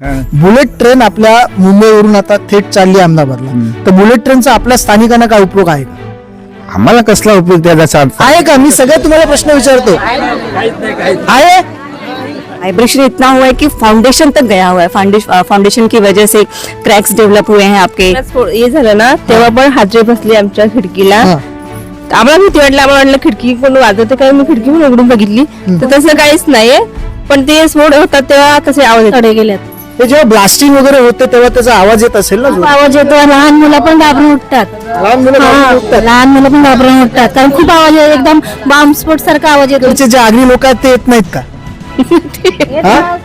Bullet train आपल्या मुंबईवरून आता थेट चालली अहमदाबादला. तर बुलेट ट्रेनचा आपल्या स्थानिकांना काय उपयोग आहे? का? आम्हाला कसला उपयोग त्याचा आहे का? मी सगळ्यात तुम्हाला प्रश्न विचारतो. आहे? वाइब्रेशन इतना हुआ है कि फाउंडेशन तक गया हुआ है. फाउंडेशन फाउंडेशन की वजह से क्रैक्स डेव्हलप हुए हैं आपके. हे झालं ना तेव्हा पण हादरे बसले आमच्या खिडकीला. आम्हाला भीती वाटली आम्हाला वाटलं खिडकी कोण वाजवते? काय मी खिडकी पण उघडून बघितली. तर तसं काहीच नाहीये. पण ते स्फोट होतात तेव्हा तसे आवाज तडे हे जेव्हा ब्लास्टिंग वगैरे होते तेव्हा त्याचा आवाज येत असेल ना जोरात? आवाज येतो. लहान मुलं पण घाबरून उठतात. लहान मुलं घाबरून उठतात. लहान मुलं पण घाबरून उठतात. कारण खूप आवाज आहे एकदम बॉम्ब स्फोट सारखा आवाज येतो. जे आगरी लोक आहेत ते येत नाहीत का? हा?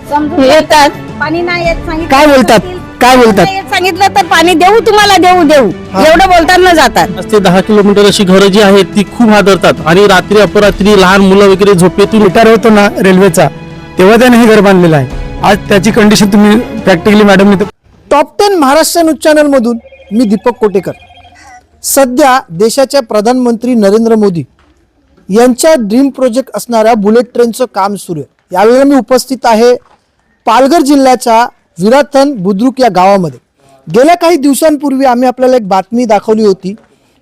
येतात. पाणी नाही येत सांगितलं काय बोलतात? काय बोलतात? नाही येत सांगितलं तर पाणी देऊ तुम्हाला देऊ देऊ. एवढं बोलताना जातात. पाच ते दहा किलोमीटर अशी घरं जी आहेत ती खूप हादरतात. आणि रात्री अपरात्री लहान मुलं वगैरे झोपेतून रिटायर होतो ना रेल्वेचा तेव्हा त्याने हे घर बांधलेलं आहे. आज त्याची कंडिशन तुम्ही practically मॅडमने top ten Maharashtra news channel मधून मी दीपक कोटेकर. सध्या देशाचे प्रधानमंत्री नरेंद्र मोदी यांच्या ड्रीम प्रोजेक्ट असणाऱ्या बुलेट ट्रेनचं काम सुरू आहे. यावेळेला मी उपस्थित आहे पालघर जिल्ह्याच्या विराथन बुद्रुक या गावामध्ये. गेल्या काही दिवसांपूर्वी आम्ही आपल्याला एक बातमी दाखवली होती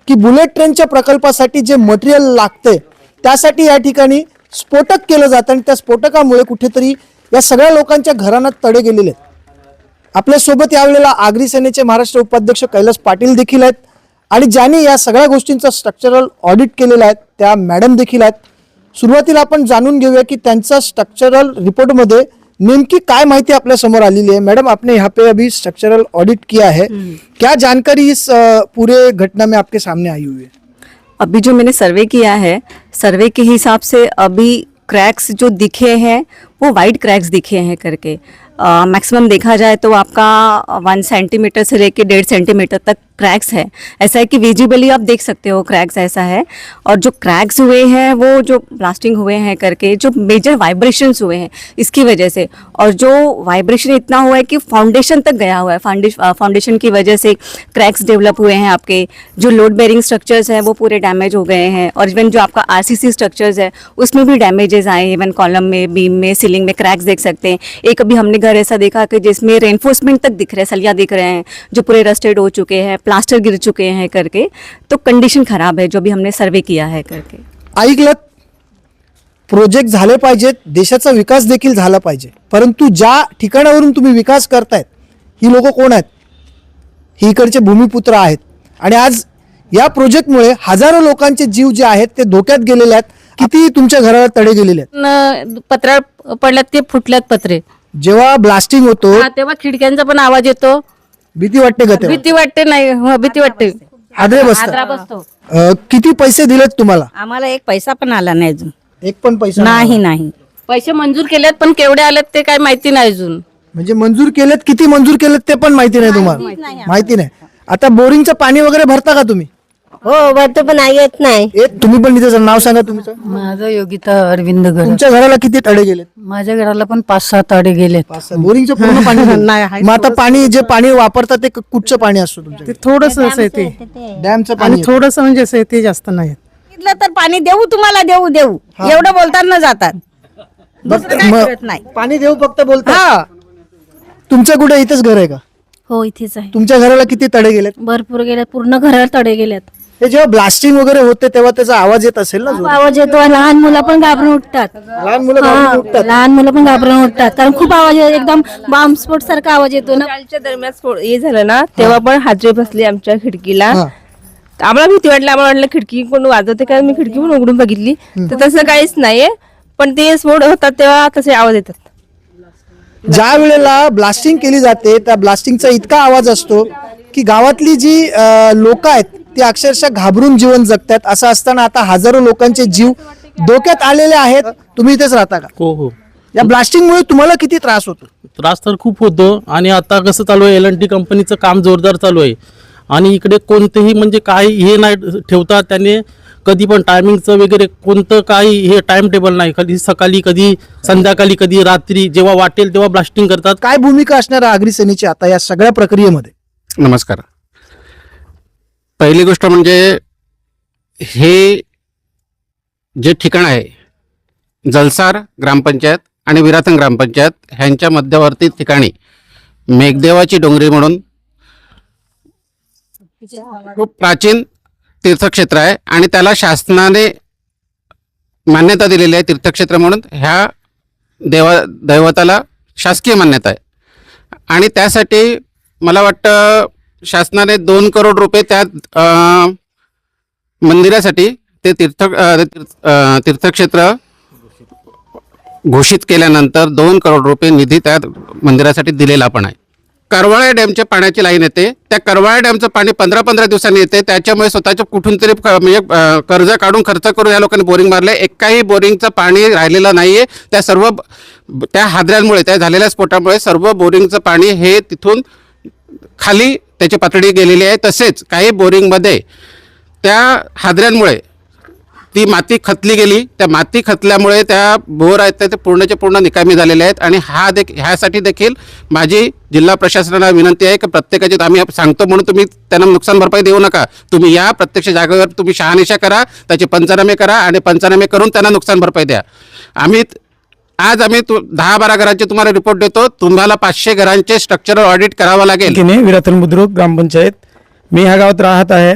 की बुलेट ट्रेनच्या प्रकल्पासाठी जे मटेरियल लागते त्यासाठी या ठिकाणी स्फोटक केलं जातं आणि त्या स्फोटकामुळे कुठेतरी या सगळ्या लोकांच्या घरांना तडे गेलेले आहेत. आपल्यासोबत यावेळेला आगरी सेनेचे महाराष्ट्र उपाध्यक्ष कैलास पाटील देखील आहेत. आणि ज्यांनी या सगळ्या गोष्टींचं स्ट्रक्चरल ऑडिट केलेलं आहे त्या मॅडम देखील आहेत. सुरुवातीला आपण जाणून घेऊया की त्यांचा स्ट्रक्चरल रिपोर्टमध्ये नेमकी काय माहिती आपल्यासमोर आलेली है मैडम आपने यहाँ पे अभी स्ट्रक्चरल ऑडिट किया है. क्या जानकारी इस पूरे घटना में आपके सामने आई हुई है? अभी जो मैंने सर्वे किया है सर्वे के हिसाब से अभी क्रैक्स जो दिखे हैं वो वाइट क्रैक्स दिखे हैं करके। मैक्सिमम देखा जाए तो आपका वन सेंटीमीटर से लेके डेढ़ सेंटीमीटर तक क्रैक्स है। ऐसा है कि विजिबली आप देख सकते हो क्रैक्स ऐसा है। और जो क्रैक्स हुए हैं, वो जो ब्लास्टिंग हुए हैं करके, जो मेजर वाइब्रेशंस हुए हैं, इसकी वजह से। और जो वाइब्रेशन इतना हुआ है कि फाउंडेशन तक गया हुआ है। फाउंडेशन की वजह से क्रैक्स डेवलप हुए हैं आपके। जो लोड बेरिंग स्ट्रक्चर्स हैं, वो पूरे डैमेज हो गए हैं। और इवन जो आपका आरसीसी स्ट्रक्चर्स है, उसमें भी डैमेजेस आए इवन कॉलम में बीम में सीलिंग में क्रैक्स देख सकते हैं। एक अभी हमने घर ऐसा देखा कि जिसमें रेनफोर्समेंट तक दिख रहे हैं सलिया दिख रहे हैं जो पूरे रस्टेड हो चुके हैं प्लास्टर गिर चुके हैं करके तो कंडीशन खराब है जो अभी हमने सर्वे किया है करके। ऐकलत प्रोजेक्ट झाले पाहिजेत देशाचा विकास देखील झाला पाहिजे. परंतु ज्या ठिकाणावरून तुम्ही विकास करतायत ही लोक कोण आहेत? ही इकडचे भूमिपुत्र आहेत. आणि आज या प्रोजेक्टमुळे हजारो लोकांचे जीव जे आहेत ते धोक्यात गेलेले आहेत. किती तुमच्या घराला तडे गेलेले आहेत? पत्रा पडल्यात ते फुटल्यात पत्रे. जेव्हा ब्लास्टिंग होतो हा, तेव्हा खिडक्यांचा पण आवाज येतो. भीती वाटते का तेव्हा? भीती वाटते नाही हो, भीती वाटते. आदरा बसतात बसतो. अं, किती पैसे दिलेत तुम्हाला? आम्हाला एक पैसा पण आला नाही अजून. एक पण पैसा नाही नाही पैसे मंजूर केलेत पण केवढे आलेत ते काय माहिती नाही अजून. म्हणजे मंजूर केलेत किती मंजूर केलेत ते पण माहिती नाही तुम्हाला? माहिती नाही. आता बोरिंगचं पाणी वगैरे भरता का तुम्ही? हो भरतो पण येत नाही. ए, तुम्ही पण तिथं नाव सांगा तुमचं. माझं योगिता अरविंद गर तुमच्या घराला किती तडे गेलेत? माझ्या घराला पण पाच सात आडे गेले बोरिंगचं पूर्ण पाणी गेलं. मग आता पाणी जे पाणी वापरतात ते कुठचं पाणी असतं तुमच्या ते थोडस असं आहे ते. डॅमचं आणि पाणी थोडस म्हणजे असं आहे ते जास्त नाही. सांगितलं तर पाणी देऊ तुम्हाला देऊ देऊ. एवढं बोलताना जातात. दुसरं काय मग करत नाही. पाणी देऊ फक्त बोलता तुमचं कुठे इथंच घर आहे का? हो इथेच आहे. तुमच्या घराला किती तडे गेलेत? भरपूर गेल्यात पूर्ण घराला तडे गेल्यात हे जेव्हा ब्लास्टिंग वगैरे होते तेव्हा त्याचा आवाज येत असेल ना जोरात? आवाज येतो लहान मुलं पण घाबरून उठतात. लहान मुलं घाबरून हा, उठतात. लहान मुलं पण घाबरून उठतात. कारण खूप आवाज आहे, एकदम बॉम्ब स्फोट सारखा आवाज येतो ना. कालच्या दरम्यान स्फोट हे झालं ना तेव्हा पण हादरे बसले आमच्या खिडकीला. हा. आम्हाला भीती वाटली आम्हाला वाटलं खिडकी कोण वाजवते काय मी खिडकी पण उघडून बघितली. तर तसं काहीच नाहीये पण ते स्फोट होतात तेव्हा तसे आवाज येतात. ज्या वेळेला ब्लास्टिंग केली जाते त्या ब्लास्टिंगचा इतका आवाज असतो की गावातली जी लोक आहेत ती अक्षरशः घाबरून जीवन जगतात. असं असताना आता हजारो लोकांचे जीव धोक्यात आलेले आहेत. तुम्ही इथेच राहता का? हो हो. या ब्लास्टिंगमुळे तुम्हाला किती त्रास होतो? त्रास तर खूप होतो. आणि आता कसं चालू आहे एल एन टी कंपनीचं काम जोरदार चालू आहे. आणि इकडे कोणतेही म्हणजे काही हे नाही ठेवता त्याने कधी पण टायमिंगचं वगैरे कोणतं काही हे टाइम टेबल नाही. कधी सकाळी कधी संध्याकाळी कधी रात्री जेव्हा वाटेल तेव्हा ब्लास्टिंग करतात. काय भूमिका असणार आहे आगरी सेनेची आता या सगळ्या प्रक्रियेमध्ये? नमस्कार. पहिली गोष्ट म्हणजे हे जे ठिकाण आहे जलसार ग्रामपंचायत आणि विराथन ग्रामपंचायत ह्यांच्या मध्यवर्ती ठिकाणी मेघदेवाची डोंगरी म्हणून खूप प्राचीन तीर्थक्षेत्र आहे आणि त्याला शासनाने मान्यता दिलेली आहे तीर्थक्षेत्र म्हणून. ह्या देवा दैवताला शासकीय मान्यता आहे. आणि त्यासाठी मला वाटतं शासनाने दोन करोड रुपये त्या मंदिरासाठी ते तीर्थ तीर्थक्षेत्र घोषित केल्यानंतर दोन करोड रुपये निधी त्या मंदिरासाठी दिलेला पण आहे. करवाळ्या डॅमच्या पाण्याची लाईन येते. त्या करवाळ्या डॅमचं पाणी पंधरा पंधरा दिवसांनी येते. त्याच्यामुळे स्वतःच्या कुठून तरी म्हणजे कर्ज काढून खर्च करून या लोकांनी बोरिंग मारले. एकाही बोरिंगचं पाणी राहिलेलं नाहीये. त्या सर्व त्या हादऱ्यांमुळे त्या झालेल्या स्फोटामुळे सर्व बोरिंगचं पाणी हे तिथून खाली त्याची पातळी गेलेली आहे. तसेच काही बोरिंगमध्ये त्या हादऱ्यांमुळे ती माती खतली गेली. त्या माती खतल्यामुळे त्या बोर आहेत त्या ते पूर्णचे पूर्ण निकामी झालेले आहेत. आणि हा देख ह्यासाठी देखील माझी जिल्हा प्रशासनाला विनंती आहे की प्रत्येकाची आम्ही सांगतो म्हणून तुम्ही त्यांना नुकसान भरपाई देऊ नका. तुम्ही या प्रत्यक्ष जागेवर तुम्ही शहानिशा करा त्याचे पंचनामे करा आणि पंचनामे करून त्यांना नुकसान भरपाई द्या. आम्ही आज आम्ही तु दहा बारा घरांचे तुम्हाला रिपोर्ट देतो. तुम्हाला पाचशे घरांचे स्ट्रक्चरल ऑडिट करावं लागेल. किने विराथन बुद्रुक ग्रामपंचायत मी ह्या गावात राहत आहे.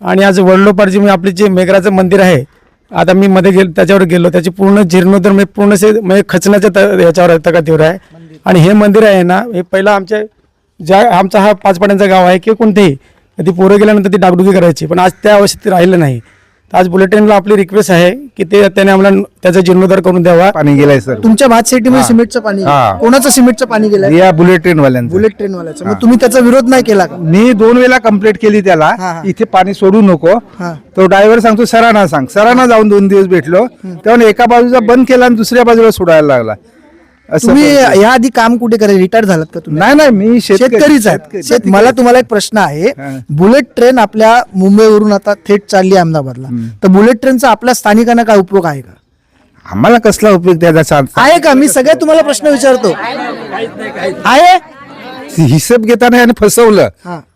आणि आज वडलोपारजी मी आपले जे मेघराचं मंदिर आहे आता मी मध्ये गेलो त्याच्यावर गेलो. त्याची पूर्ण जीर्णोद्धार म्हणजे पूर्ण से म्हणजे खचण्याच्या त- याच्यावर तकातीवर आहे. आणि हे मंदिर आहे ना हे पहिला आमच्या ज्या आमचा हा पाच पाड्यांचा गाव आहे किंवा कोणतेही. ती पोरं गेल्यानंतर ती डागडुगी करायची. पण आज त्या अवस्थेत राहिलं नाही. तर आज बुलेटिनला आपली रिक्वेस्ट आहे की ते त्याने आम्हाला त्याचा जीर्णोद्धार करून द्यावा. पाणी गेलाय सर तुमच्या भात सिटीमध्ये सिमेंटचं पाणी गेलं. कोणाचं सिमेंटचं पाणी गेलंय? या बुलेट ट्रेन वाल्यांचं बुलेट ट्रेन वाल्याचं मग तुम्ही त्याचा विरोध नाही केला का? मी दोन वेळा कंप्लेंट केली हा, त्याला. हा. इथे पाणी सोडू नको. हा. तो ड्रायव्हर सांगतो सरांना सांग. सरांना जाऊन दोन दिवस भेटलो. तेव्हा एका बाजूचा बंद केला आणि दुसऱ्या बाजूला सोडायला लागला. असं तुम्ही पण- या आधी काम कुठे करायचे रिटायर झालात का तुम्ही? नाही नाही मी शेतकरी- शेतकरीच शेतकरी- शेत- मला तुम्हाला एक प्रश्न आहे. हा. बुलेट ट्रेन आपल्या मुंबईवरून आता थेट चालली आहे अहमदाबादला. तर बुलेट ट्रेनचा आपल्या स्थानिकांना काय उपयोग आहे का? आम्हाला कसला उपयोग त्याचा सांग- आहे का? मी सगळ्यात तुम्हाला प्रश्न विचारतो. आहे? हिशोब घेताना याने फसवलं.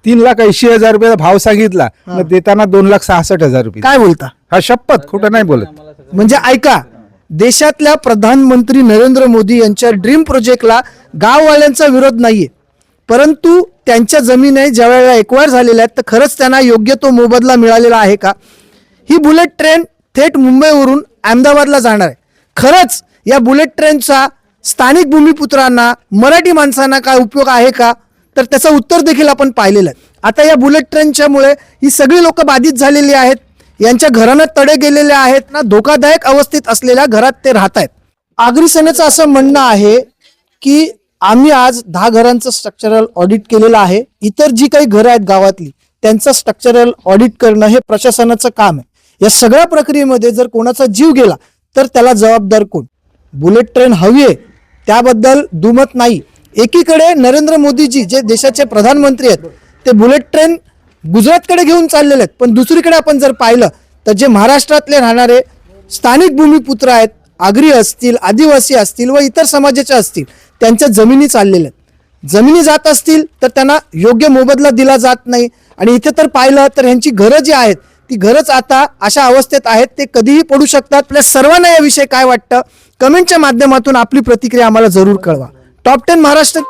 तीन लाख ऐंशी हजार रुपयाचा भाव सांगितला. मग देताना दोन लाख सहासष्ट हजार रुपये. काय बोलता? हा शपथ खोटं नाही बोलत. म्हणजे ऐका. देशातल्या प्रधानमंत्री नरेंद्र मोदी यांच्या ड्रीम प्रोजेक्टला गाववाल्यांचा विरोध नाहीये. परंतु त्यांच्या जमिनी ज्या वेळेला एक्वायर झालेल्या आहेत तर खरंच त्यांना योग्य तो मोबदला मिळालेला आहे का? ही बुलेट ट्रेन थेट मुंबईवरून अहमदाबादला जाणार आहे. खरंच या बुलेट ट्रेनचा स्थानिक भूमिपुत्रांना मराठी माणसांना काय उपयोग आहे का? तर त्याचं उत्तर देखील आपण पाहिलेलं आहे. आता या बुलेट ट्रेनच्यामुळे ही सगळी लोक बाधित झालेली आहेत. यांच्या घरानं तडे गेलेले आहेत ना धोकादायक अवस्थेत असलेल्या घरात ते राहत आहेत. आगरी सेनेचं असं म्हणणं आहे की आम्ही आज दहा घरांचं स्ट्रक्चरल ऑडिट केलेलं आहे. इतर जी काही घरं आहेत गावातली त्यांचं स्ट्रक्चरल ऑडिट करणं हे प्रशासनाचं काम आहे. या सगळ्या प्रक्रियेमध्ये जर कोणाचा जीव गेला तर त्याला जबाबदार कोण? बुलेट ट्रेन हवी आहे. त्याबद्दल दुमत नाही. एकीकडे नरेंद्र मोदीजी जे देशाचे प्रधानमंत्री आहेत ते बुलेट ट्रेन गुजरातकडे घेऊन चाललेले आहेत. पण दुसरीकडे आपण जर पाहिलं तर जे महाराष्ट्रातले राहणारे स्थानिक भूमिपुत्र आहेत आगरी असतील आदिवासी असतील व इतर समाजाचे असतील त्यांच्या जमिनी चाललेल्या आहेत. जमिनी जात असतील तर त्यांना योग्य मोबदला दिला जात नाही. आणि इथे तर पाहिलं तर ह्यांची घरं जी आहेत ती घरच आता अशा अवस्थेत आहेत ते कधीही पडू शकतात. आपल्या सर्वांना याविषयी काय वाटतं? कमेंटच्या माध्यमातून आपली प्रतिक्रिया आम्हाला जरूर कळवा. Top ten Maharashtra